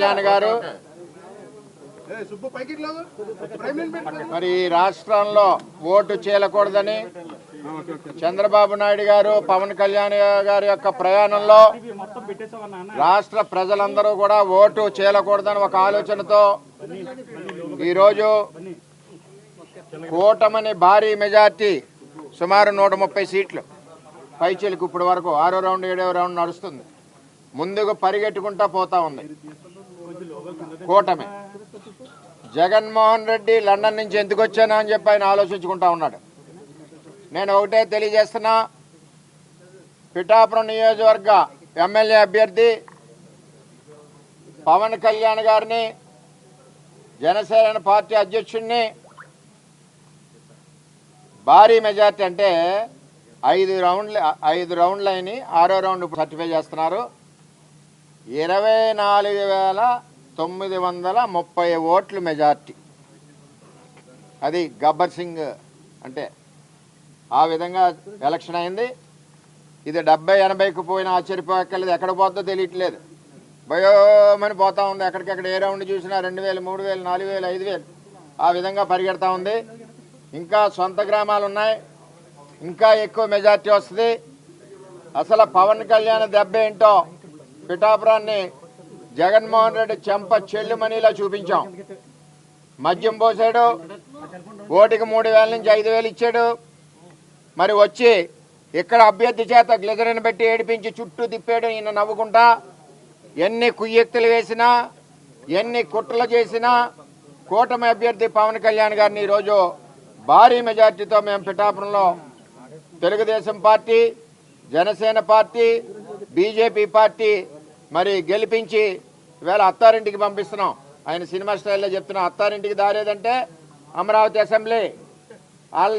కళ్యాణ్ గారు. మరి ఈ రాష్ట్రంలో ఓటు చేయకూడదని చంద్రబాబు నాయుడు గారు పవన్ కళ్యాణ్ గారి యొక్క ప్రయాణంలో రాష్ట్ర ప్రజలందరూ కూడా ఓటు చేయకూడదని ఒక ఆలోచనతో ఈరోజు కూటమని భారీ మెజార్టీ సుమారు నూట ముప్పై సీట్లు. పైచీలకు ఇప్పటి వరకు ఆరో రౌండ్ ఏడో రౌండ్ నడుస్తుంది. ముందుకు పరిగెట్టుకుంటా పోతా ఉంది. కూటమి. జగన్మోహన్ రెడ్డి లండన్ నుంచి ఎందుకు వచ్చానా అని చెప్పి ఆయన ఆలోచించుకుంటా ఉన్నాడు. నేను ఒకటే తెలియజేస్తున్నా పిఠాపురం నియోజకవర్గ ఎమ్మెల్యే అభ్యర్థి పవన్ కళ్యాణ్ గారిని జనసేన పార్టీ అధ్యక్షుడిని భారీ మెజార్టీ అంటే ఐదు రౌండ్లు ఐదు రౌండ్లు అయినాయి ఆరో రౌండ్ సర్టిఫై చేస్తున్నారు. ఇరవై నాలుగు వేల తొమ్మిది వందల ముప్పై ఓట్లు మెజార్టీ. అది గబ్బర్ సింగ్ అంటే ఆ విధంగా ఎలక్షన్ అయింది. ఇది డెబ్బై ఎనభైకి పోయిన ఆశ్చర్యపోక్కర్లేదు ఎక్కడ పోతుందో తెలియట్లేదు. భయోమని పోతా ఉంది. ఎక్కడికెక్కడ ఏ రౌండ్ చూసినా రెండు వేలు మూడు వేలు నాలుగు వేలు ఐదు వేలు. ఆ విధంగా పరిగెడతా ఉంది. ఇంకా సొంత గ్రామాలు ఉన్నాయి. ఇంకా ఎక్కువ మెజార్టీ వస్తుంది. అసలు పవన్ కళ్యాణ్ దెబ్బ ఏంటో పిఠాపురాన్ని జగన్మోహన్ రెడ్డి చెంప చెల్లుమనిలా చూపించాం. మద్యం పోసాడు. ఓటికి మూడు వేల నుంచి ఐదు వేలు ఇచ్చాడు. మరి వచ్చి ఇక్కడ అభ్యర్థి చేత గ్లిజరిన్ పెట్టి ఏడిపించి చుట్టూ తిప్పాడు ఈయన నవ్వుకుంటా. ఎన్ని కుయ్యెక్తులు వేసినా ఎన్ని కుట్రలు చేసినా కూటమి అభ్యర్థి పవన్ కళ్యాణ్ గారిని ఈరోజు భారీ మెజార్టీతో మేము పిఠాపురంలో Telugu Desam party Jana Sena party BJP party మరి గెలిపించి వేళ అత్తారింటికి పంపిస్తున్నాం. ఆయన సినిమా స్టైల్లో చెప్తున్నా అత్తారింటికి దారేదంటే అమరావతి అసెంబ్లీ. ఆల్రెడీ